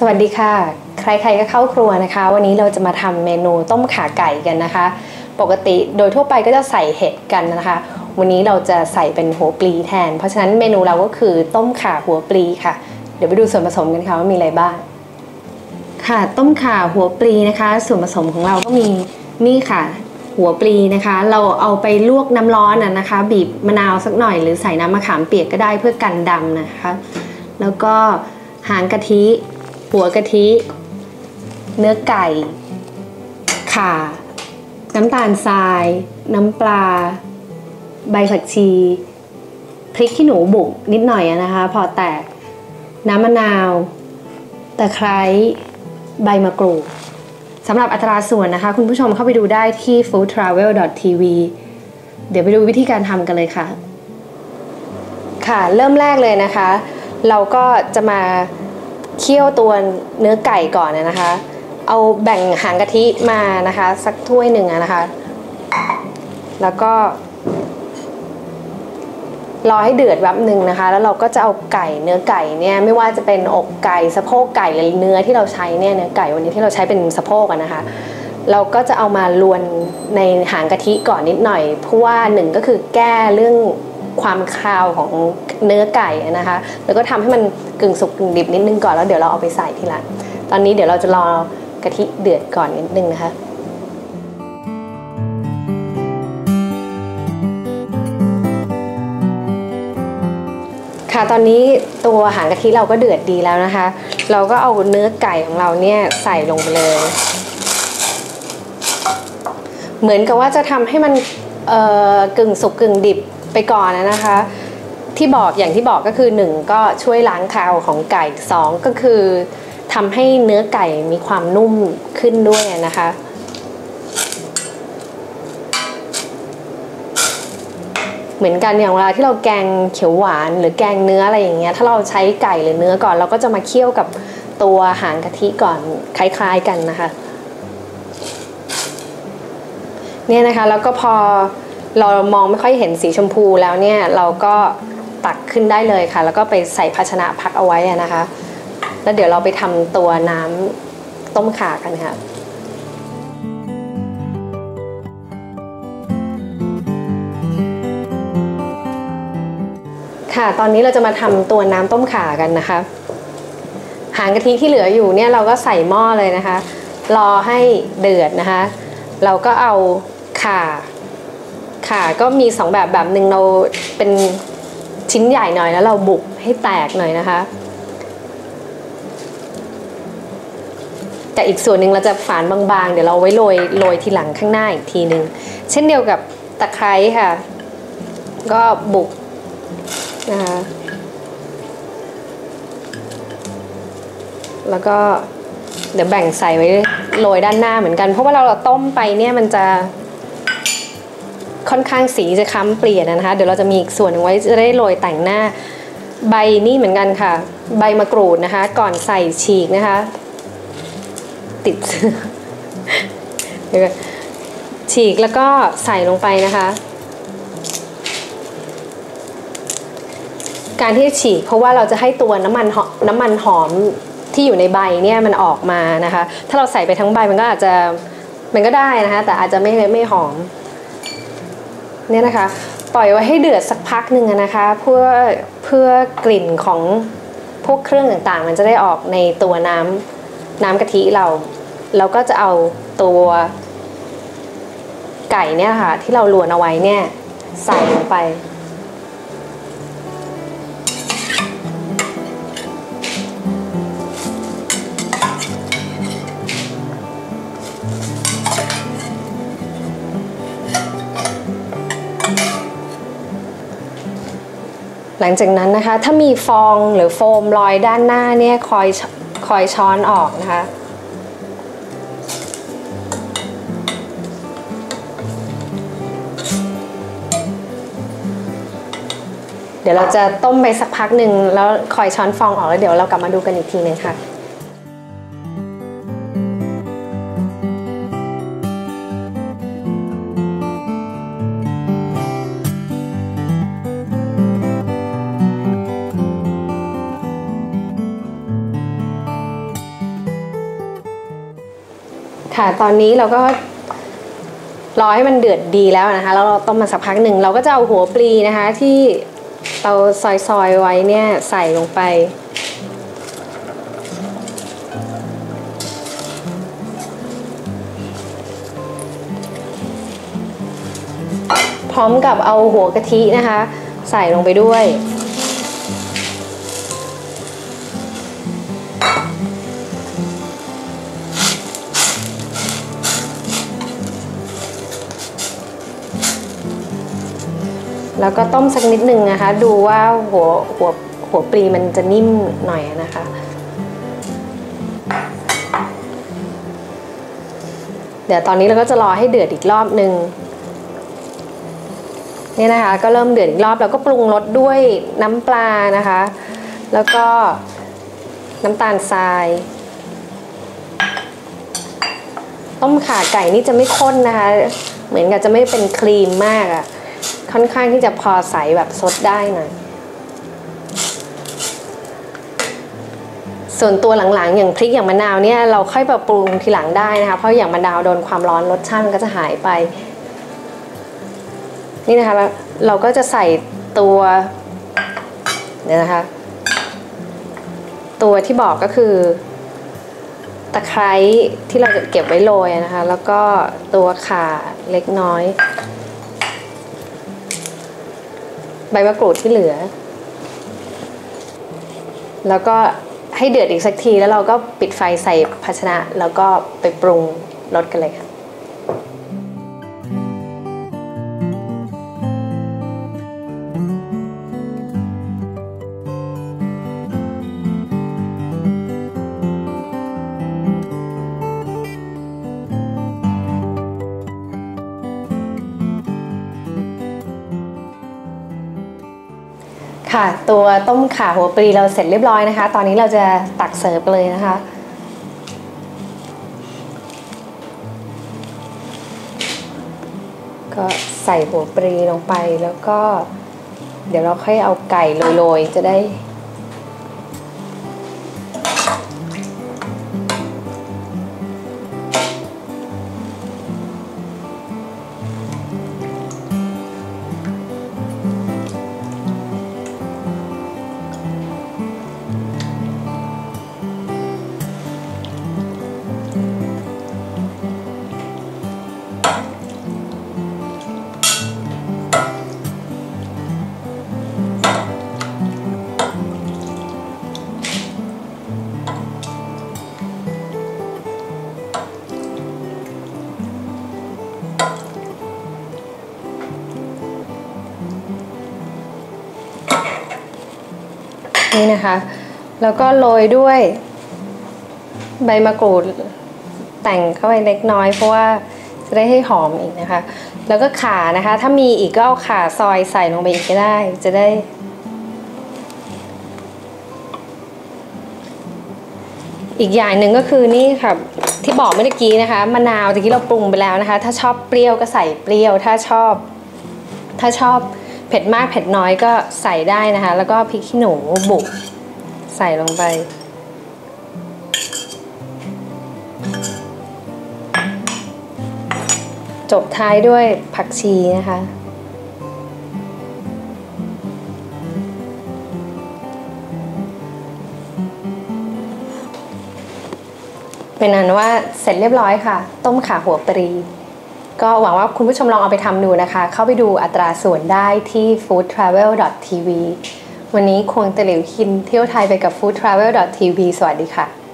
สวัสดีค่ะ ใครๆก็เข้าครัวนะคะ วันนี้เราจะมาทำเมนูต้มขาไก่กันนะคะ ปกติโดยทั่วไปก็จะใส่เห็ดกันนะคะ วันนี้เราจะใส่เป็นหัวปลีแทน เพราะฉะนั้นเมนูเราก็คือต้มขาหัวปลีค่ะ เดี๋ยวไปดูส่วนผสมกันค่ะว่ามีอะไรบ้าง ค่ะ ต้มขาหัวปลีนะคะ ส่วนผสมของเราก็มีนี่ค่ะ หัวปลีนะคะ เราเอาไปลวกน้ำร้อนนะคะ บีบมะนาวสักหน่อยหรือใส่น้ำมะขามเปียกก็ได้เพื่อกันดำนะคะ แล้วก็หางกะทิ หัวกะทิ เนื้อไก่ ข่า น้ำตาลทราย น้ำปลา ใบผักชี พริกขี้หนูบุกนิดหน่อยนะคะ พอแตก น้ำมะนาว ตะไคร้ ใบมะกรูดสำหรับอัตราส่วนนะคะ คุณผู้ชมเข้าไปดูได้ที่ foodtravel.tv เดี๋ยวไปดูวิธีการทำกันเลยค่ะ ค่ะ เริ่มแรกเลยนะคะ เราก็จะมา เคี่ยวตัวเนื้อไก่ก่อนนะคะ เอาแบ่งหางกะทิมานะคะ สักถ้วยหนึ่งนะคะ แล้วก็ รอให้เดือดแป๊บหนึ่งนะคะ แล้วเราก็จะเอาไก่เนื้อไก่เนี่ยไม่ว่าจะเป็นอกไก่สะโพกไก่หรือเนื้อที่เราใช้เนี่ยเนื้อไก่วันนี้ที่เราใช้เป็นสะโพกนะคะ เราก็จะเอามาลวนในหางกะทิก่อนนิดหน่อยเพราะว่าหนึ่งก็คือแก้เรื่อง ความคาวของเนื้อไก่นะคะ แล้วก็ทำให้มันกึ่งสุกกึ่งดิบนิดนึงก่อนแล้วเดี๋ยวเราเอาไปใส่ทีหลังตอนนี้เดี๋ยวเราจะรอกะทิเดือดก่อนนิดนึงนะคะค่ะตอนนี้ตัวหางกะทิเราก็เดือดดีแล้วนะคะ เราก็เอาเนื้อไก่ของเราเนี่ยใส่ลงไปเลย เหมือนกับว่าจะทำให้มันกึ่งสุกกึ่งดิบ ไปก่อนนะคะ ที่บอกอย่างที่บอกก็คือหนึ่งก็ช่วยล้างคาวของไก่สองก็คือทำให้เนื้อไก่มีความนุ่มขึ้นด้วยนะคะเหมือนกันอย่างเวลาที่เราแกงเขียวหวานหรือแกงเนื้ออะไรอย่างเงี้ยถ้าเราใช้ไก่หรือเนื้อก่อน เราก็จะมาเคี่ยวกับตัวหางกะทิก่อนคล้ายๆกันนะคะ เนี่ยนะคะแล้วก็พอ เรามองไม่ค่อยเห็นสีชมพูแล้วเนี่ยเราก็ตักขึ้นได้เลยค่ะ แล้วก็ไปใส่ภาชนะพักเอาไว้นะคะ แล้วเดี๋ยวเราไปทำตัวน้ำต้มข่ากันค่ะค่ะตอนนี้เราจะมาทำตัวน้ำต้มข่ากันนะคะ หางกะทิที่เหลืออยู่เนี่ยเราก็ใส่หม้อเลยนะคะ รอให้เดือดนะคะ เราก็เอาข่า ข่าก็มีสองแบบแบบหนึ่งเราเป็นชิ้นใหญ่หน่อยแล้วเราบุกให้แตกหน่อยนะคะแต่อีกส่วนหนึ่งเราจะฝานบางๆ เดี๋ยวเราไว้โรยโรยทีหลังข้างหน้าอีกทีหนึ่งเช่นเดียวกับตะไคร้ค่ะ ก็บุกนะคะแล้วก็เดี๋ยวแบ่งใส่ไว้โรยด้านหน้าเหมือนกัน เพราะว่าเราต้มไปเนี่ยมันจะ ค่อนข้างสีจะค้ำเปลี่ยนนะคะ เดี๋ยวเราจะมีอีกส่วนหนึ่งไว้จะได้โรยแต่งหน้าใบนี่เหมือนกันค่ะ ใบมะกรูดนะคะ ก่อนใส่ฉีกนะคะ ติดเดี๋ยวฉีกแล้วก็ใส่ลงไปนะคะ การที่ฉีกเพราะว่าเราจะให้ตัวน้ำมันน้ำมันหอมที่อยู่ในใบเนี่ยมันออกมานะคะ ถ้าเราใส่ไปทั้งใบมันก็อาจจะมันก็ได้นะคะ แต่อาจจะไม่ไม่หอม เนี่ยนะคะปล่อยไว้ให้เดือดสักพักหนึ่งนะคะเพื่อเพื่อกลิ่นของพวกเครื่องต่างๆ มันจะได้ออกในตัวน้ำน้ำกะทิเราเราก็จะเอาตัวไก่เนี่ยค่ะที่เราลวนเอาไว้เนี่ยใส่ลงไป หลังจากนั้นนะคะ ถ้ามีฟองหรือโฟมลอยด้านหน้าเนี่ยคอยคอยช้อนออกนะคะเดี๋ยวเราจะต้มไปสักพักหนึ่งแล้วคอยช้อนฟองออกแล้วเดี๋ยวเรากลับมาดูกันอีกทีนึงค่ะ ค่ะ ตอนนี้เราก็รอให้มันเดือดดีแล้วนะคะ แล้วเราต้มมาสักพักหนึ่ง เราก็จะเอาหัวปลีนะคะ ที่เราซอยๆไว้เนี่ยใส่ลงไป พร้อมกับเอาหัวกะทินะคะ ใส่ลงไปด้วย แล้วก็ต้มสักนิดหนึ่งนะคะ ดูว่าหัวหัวหัวปลีมันจะนิ่มหน่อยนะคะ เดี๋ยวตอนนี้เราก็จะรอให้เดือดอีกรอบหนึ่งเนี่ยนะคะก็เริ่มเดือดอีกรอบแล้วก็ปรุงรสด้วยน้ำปลานะคะ แล้วก็น้ำตาลทราย ต้มข่าไก่นี่จะไม่ข้นนะคะ เหมือนกับจะไม่เป็นครีมมากอะ่ะ ค่อนข้างที่จะพอใสแบบซดได้หน่อยส่วนตัวหลังๆ อย่างพริกอย่างมะนาวเนี่ยเราค่อยปรับปรุงทีหลังได้นะคะเพราะอย่างมะนาวโดนความร้อนรสชาติมันก็จะหายไป นี่นะคะเราก็จะใส่ตัวเดี๋ยนะคะ ตัวที่บอกก็คือ ตะไคร้ที่เราจะเก็บไว้โรยนะคะ แล้วก็ตัวข่าเล็กน้อย ใบมะกรูดที่เหลือ แล้วก็ให้เดือดอีกสักทีแล้วเราก็ปิดไฟใส่ภาชนะ แล้วก็ไปปรุงรสกันเลยค่ะ ค่ะ ตัวต้มข่าหัวปลีเราเสร็จเรียบร้อยนะคะ ตอนนี้เราจะตักเสิร์ฟเลยนะคะ ก็ใส่หัวปลีลงไปแล้วก็ เดี๋ยวเราค่อยเอาไก่โรยๆ จะได้ นี่นะคะ แล้วก็โรยด้วยใบมะกรูดแต่งเข้าไปเล็กน้อย เพราะว่าจะได้ให้หอมอีกนะคะ แล้วก็ขานะคะ ถ้ามีอีกก็เอาข่าซอยใส่ลงไปอีกก็ได้ จะได้ อีกอย่างหนึ่งก็คือนี่ค่ะที่บอกเมื่อกี้นะคะมะนาวตะกี้เราปรุงไปแล้วนะคะ ถ้าชอบเปรี้ยวก็ใส่เปรี้ยว ถ้าชอบ ถ้าชอบ เผ็ดมากเผ็ดน้อยก็ใส่ได้นะคะ แล้วก็พริกขี้หนูบุกใส่ลงไป จบท้ายด้วยผักชีนะคะเป็นอันว่าเสร็จเรียบร้อยค่ะ ต้มขาหัวปรี ก็หวังว่าคุณผู้ชมลองเอาไปทำดูนะคะ เข้าไปดูอัตราส่วนได้ที่ foodtravel.tv วันนี้ควงตะหลิวคินเที่ยวไทยไปกับ foodtravel.tv สวัสดีค่ะ